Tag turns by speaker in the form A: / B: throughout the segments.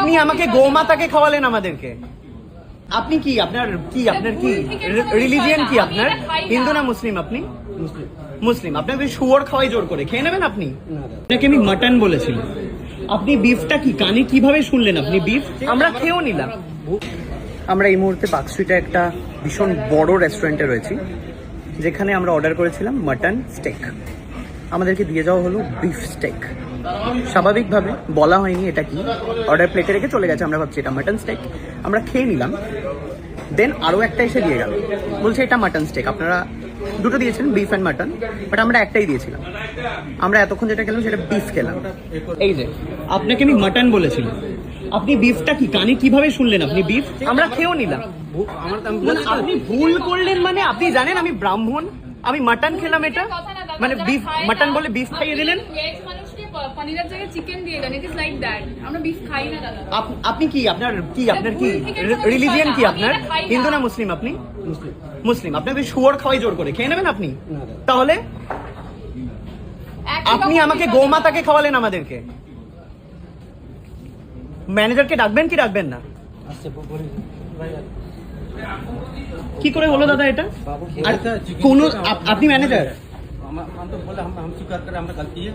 A: আপনি আমাকে গোমাতাকে খাওয়ালেন আমাদেরকে। আপনি কি আপনার কি আপনার কি? রিলিজিয়ান কি আপনার? হিন্দু না মুসলিম আপনি? মুসলিম। আপনাকে শুয়োর খাওয়াই জোর করে। খেয়ে নেবেন আপনি? আপনাকে আমি মাটন বলেছিলাম। আপনি বিফটা কি? কানে কীভাবে শুনলেন আপনি বিফ আমরা খেয়েও নিলাম। আমরা এই মুহূর্তে পাকস্ট্রিটে একটা ভীষণ বড় রেস্টুরেন্টে রয়েছি যেখানে আমরা অর্ডার করেছিলাম মাটন স্টেক আমাদেরকে দিয়ে যাওয়া হলো বিফ স্টেক স্বাভাবিকভাবে বলা হয়নি এটা কি। অর্ডার প্লেটে রেখে চলে গেছে আমরা ভাবছি এটা মাটন স্টেক আমরা খেয়ে নিলাম। দেন আরও একটা এসে দিয়ে গেল। বলছে এটা মাটন স্টেক আপনারা দুটো দিয়েছেন বিফ অ্যান্ড মাটন বাট আমরা একটাই দিয়েছিলাম। আমরা এতক্ষণ যেটা খেলাম সেটা বিফ খেলাম। এই যে আপনাকে আমি মাটন বলেছিলাম। আপনি বিফটা কি কানে কীভাবে শুনলেন আপনি বিফ আমরা খেয়েও নিলাম। না, আপনি ভুল করলেন মানে আপনি জানেন আমি ব্রাহ্মণ আমি মাটন খেলাম এটা? মানে বিফ মাটন বলে বিফ খাইয়ে দিলেন?
B: ভেজ মানুষকে পনিরের জায়গায় চিকেন দিয়ে then it is like that আমরা বিফ খাই না দাদা।
A: আপনি কি? আপনার কি? আপনার কি? রিলিজিয়ান কি আপনার। হিন্দু না মুসলিম আপনি? মুসলিম। আপনাকে শুয়োর খাওয়াই জোর করে। খেয়ে নেবেন আপনি? তাহলে? আপনি আমাকে। গোমাতাকে খাওয়ালেন আমাদেরকে। ম্যানেজারকে ডাকবেন কি ডাকবেন না? কি করে হলো দাদা এটা? আর কোন আপনি ম্যানেজার
C: हम हम तो बोले हम हम स्वीकार करें हमारा गलती है।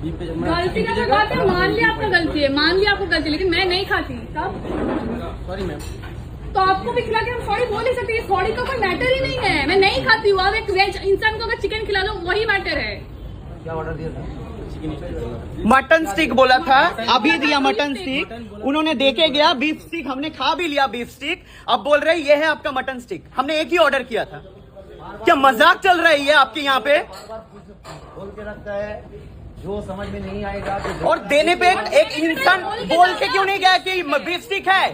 B: गलती का तो बात है मान लिया आपका गलती है मान लिया आपको गलती लेकिन मैं नहीं खाती तब?
C: सॉरी मैम
B: तो आपको भी खिला के हम सॉरी बोल ही सकते हैं सॉरी का कोई मैटर ही नहीं है। मैं नहीं खाती हूँ आप एक वेज इंसान को अगर चिकन खिला दो वही मैटर है।
C: क्या ऑर्डर दिया था?
A: मटन स्टिक बोला था अभी दिया मटन स्टिक उन्होंने देखे गया बीफ स्टिक हमने खा भी लिया बीफ स्टिक अब बोल रहे ये है आपका मटन स्टिक हमने एक ही ऑर्डर किया था। क्या मज़ाक चल रही है आपके यहाँ पे?
D: बोल के रखता है जो समझ में नहीं आएगा तो
A: और देने पे एक, इंसान बोल के क्यों नहीं गया कि बीफ स्टिक है?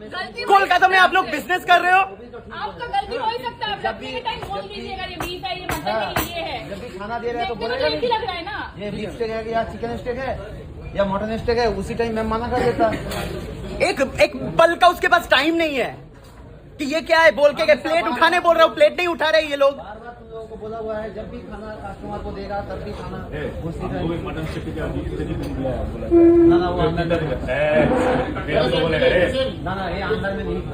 B: गलती
A: कोलकाता में आप लोग बिज़नेस कर रहे हो?
B: आपका गलती हो ही सकता है। जब भी टाइम बोल दीजिएगा ये बीफ है ये मटन है। ये है।
D: जब भी खाना दे रहा है तो बोलेगा
B: एक ही लग रहा है ना।
D: ये बीफ स्टेक है या चिकन स्टेक है या मटन स्टेक है उसी टाइम मैं मना कर देता।
A: एक एक पल का उसके पास टाइम नहीं है। कि ये क्या है? बोल के गए प्लेट उठाने बोल रहा हूँ प्लेट नहीं उठा रहे ये लोग।
D: बार बार तुम लोगों को बोला हुआ है जब भी खाना कस्टमर को देगा तब भी खाना उसी ना ना वो अंदर ना ना ये अंदर में नहीं था।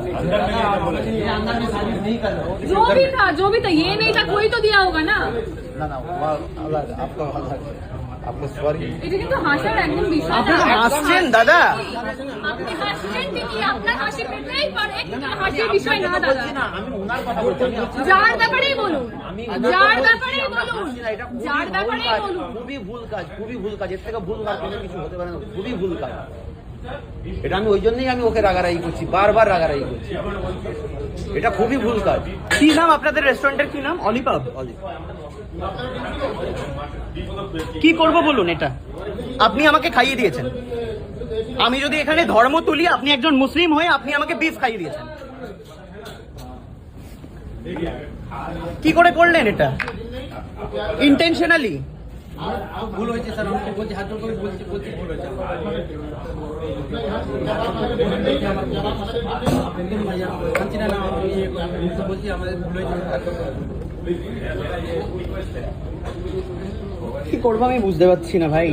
D: ये अंदर में सर्विस नहीं कर रहा
B: जो भी था जो भी था ये नहीं था कोई तो दिया होगा ना।
D: ना ना वो अलग आपका अलग আপনি সরি।
B: এটা কিন্তু হাসার একদম বিষয়
A: আপনি হাসছেন দাদা।
B: আপনি হাসছেন ঠিকই আপনার হাসি পেটেই পারে। হাসির বিষয় না দাদা।
D: আমি ওনার কথা বলছি
B: যার ব্যাপারেই বলুন যার ব্যাপারেই বলুন যার ব্যাপারেই বলুন।
D: খুবই ভুল কাজ খুবই ভুল কাজ এর থেকে ভুল কাজ কিছু হতে পারে না খুবই ভুল কাজ। এটা আমি ওই জন্যই আমি ওকে রাগারাগি করছি বারবার রাগারাগি করছি। এটা খুবই ভুল কাজ।
A: কি নাম আপনাদের রেস্টুরেন্টের কি নাম? অলিপাব কি করব বলুন এটা? আপনি আমাকে খাইয়ে দিয়েছেন। আমি যদি এখানে ধর্ম তুলি আপনি একজন মুসলিম হয়ে আপনি আমাকে বিফ খাইয়ে দিয়েছেন। কি করে করলেন এটা? ইন্টেনশনালি
C: ভুল হয়েছে স্যার, আমাকে বলছি, হাত করে বলছি বলছি ভুল হয়েছে না বলছি আমাদের ভুল হয়েছে
A: কি করব আমি বুঝতে পারছি না ভাই।